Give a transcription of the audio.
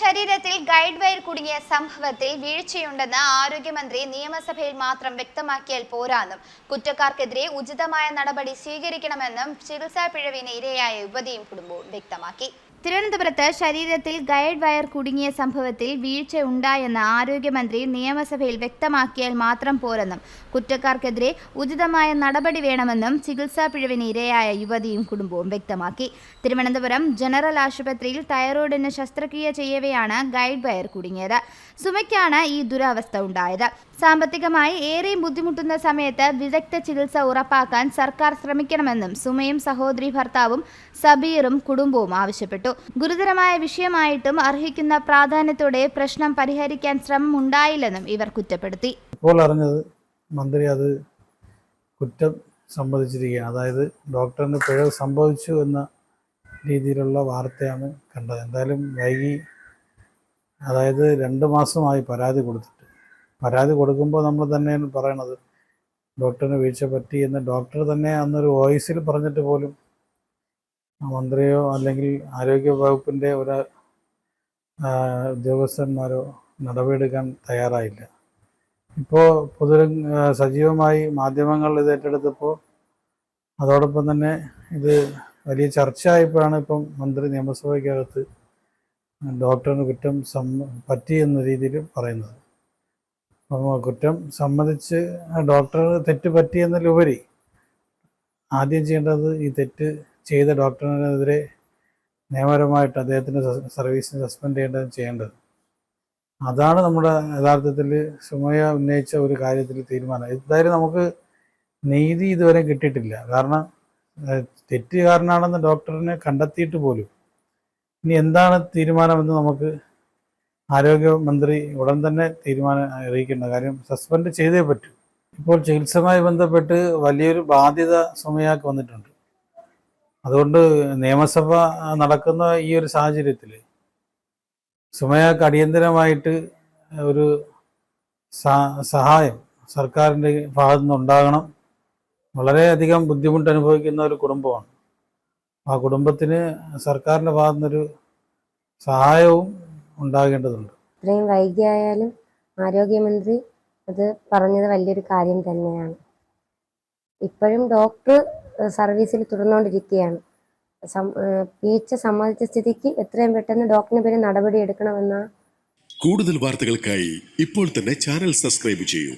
ശരീരത്തിൽ guide wire കുടുങ്ങിയ സംഭവത്തിൽ വീഴ്ചയുണ്ടെന്ന് ആരോഗ്യമന്ത്രി നിയമസഭയിൽ മാത്രം വ്യക്തമാക്കിയാൽ പോരാന്നും കുറ്റക്കാർക്കെതിരെ ഉചിതമായ നടപടി സ്വീകരിക്കണമെന്നും ചികിത്സാ പിഴവിന് ഇരയായ യുവതിയും കുടുംബവും വ്യക്തമാക്കി. തിരുവനന്തപുരത്ത് ശരീരത്തിൽ ഗൈഡ് വയർ കുടുങ്ങിയ സംഭവത്തിൽ വീഴ്ച ഉണ്ടായെന്ന് ആരോഗ്യമന്ത്രി നിയമസഭയിൽ വ്യക്തമാക്കിയാൽ മാത്രം പോരെന്നും കുറ്റക്കാർക്കെതിരെ ഉചിതമായ നടപടി വേണമെന്നും ചികിത്സാ പിഴവിന് ഇരയായ യുവതിയും കുടുംബവും വ്യക്തമാക്കി. തിരുവനന്തപുരം ജനറൽ ആശുപത്രിയിൽ തൈറോയിഡിന് ശസ്ത്രക്രിയ ചെയ്യവെയാണ് ഗൈഡ് വയർ കുടുങ്ങിയത്. സുമയ്ക്കാണ് ഈ ദുരവസ്ഥ ഉണ്ടായത്. സാമ്പത്തികമായി ഏറെ ബുദ്ധിമുട്ടുന്ന സമയത്ത് വിദഗ്ധ ചികിത്സ ഉറപ്പാക്കാൻ സർക്കാർ ശ്രമിക്കണമെന്നും സുമയും സഹോദരി ഭർത്താവും സബീറും കുടുംബവും ആവശ്യപ്പെട്ടു. ഗുരുതരമായ വിഷയമായിട്ടും അർഹിക്കുന്ന പ്രാധാന്യത്തോടെ പ്രശ്നം പരിഹരിക്കാൻ ശ്രമം ഉണ്ടായില്ലെന്നും ഇവർ കുറ്റപ്പെടുത്തി. ഇപ്പോൾ അറിഞ്ഞത് മന്ത്രി അത് കുറ്റം സമ്മതിച്ചിരിക്കുകയാണ്. അതായത് ഡോക്ടറിന് പിഴവ് സംഭവിച്ചു എന്ന രീതിയിലുള്ള വാർത്തയാണ് കണ്ടത്. എന്തായാലും വൈകി അതായത് രണ്ട് മാസമായി പരാതി കൊടുത്തിട്ട്. പരാതി കൊടുക്കുമ്പോൾ നമ്മൾ തന്നെയാണ് പറയണത്. ഡോക്ടറിന് വീഴ്ച പറ്റി എന്ന്. ഡോക്ടർ തന്നെ അന്നൊരു വോയിസിൽ പറഞ്ഞിട്ട് പോലും മന്ത്രിയോ അല്ലെങ്കിൽ ആരോഗ്യ വകുപ്പിന്റെ ഒരു ഉദ്യോഗസ്ഥന്മാരോ നടപടിയെടുക്കാൻ തയ്യാറായില്ല. ഇപ്പോൾ പൊതു സജീവമായി മാധ്യമങ്ങൾ ഇത് ഏറ്റെടുത്തപ്പോൾ അതോടൊപ്പം തന്നെ ഇത് വലിയ ചർച്ചയായപ്പോഴാണ് ഇപ്പം മന്ത്രി നിയമസഭയ്ക്കകത്ത് ഡോക്ടറിന് കുറ്റം സമ്മ പറ്റി എന്ന രീതിയിൽ പറയുന്നത്. അപ്പം കുറ്റം സമ്മതിച്ച് ഡോക്ടർ തെറ്റ് പറ്റിയെന്നതിലുപരി ആദ്യം ചെയ്യേണ്ടത് ഈ തെറ്റ് ചെയ്ത ഡോക്ടറിനെതിരെ നിയമപരമായിട്ട് അദ്ദേഹത്തിന്റെ സർവീസിന് സസ്പെൻഡ് ചെയ്യേണ്ടത് ചെയ്യേണ്ടത്. അതാണ് നമ്മുടെ യഥാർത്ഥത്തിൽ സുമയ ഉന്നയിച്ച ഒരു കാര്യത്തിൽ തീരുമാനം. എന്തായാലും നമുക്ക് നീതി ഇതുവരെ കിട്ടിയിട്ടില്ല. കാരണം തെറ്റ് തെറ്റുകാരനാണെന്ന് ഡോക്ടറിനെ കണ്ടെത്തിയിട്ട് പോലും ഇനി എന്താണ് തീരുമാനമെന്ന് നമുക്ക് ആരോഗ്യമന്ത്രി ഉടൻ തന്നെ തീരുമാനം അറിയിക്കേണ്ട കാര്യം സസ്പെൻഡ് ചെയ്തേ പറ്റൂ. ഇപ്പോൾ ചികിത്സയുമായി ബന്ധപ്പെട്ട് വലിയൊരു ബാധ്യത സുമയാക്ക് വന്നിട്ടുണ്ട്. അതുകൊണ്ട് നിയമസഭ നടക്കുന്ന ഈ ഒരു സാഹചര്യത്തിൽ സുമയാക്ക് അടിയന്തരമായിട്ട് ഒരു സഹായം സർക്കാരിന്റെ ഭാഗത്തു നിന്നുണ്ടാകണം. വളരെയധികം ബുദ്ധിമുട്ട് അനുഭവിക്കുന്ന ഒരു കുടുംബമാണ്. ആ കുടുംബത്തിന് സർക്കാരിന്റെ ഭാഗത്തു നിന്നൊരു സഹായവും ഉണ്ടാകേണ്ടതുണ്ട്. ഇത്രയും വൈകിയായാലും ആരോഗ്യമന്ത്രി അത് പറഞ്ഞത് വലിയൊരു കാര്യം തന്നെയാണ്. ഇപ്പോഴും ഡോക്ടർ സർവീസിൽ തുടർന്നുകൊണ്ടിരിക്കുകയാണ്. പീച്ച സമ്മതിച്ച സ്ഥിതിക്ക് എത്രയും പെട്ടെന്ന് ഡോക്ടറിന് പേര് നടപടി എടുക്കണമെന്നാണ് കൂടുതൽ വാർത്തകൾക്കായി ഇപ്പോൾ തന്നെ ചാനൽ സബ്സ്ക്രൈബ് ചെയ്യൂ.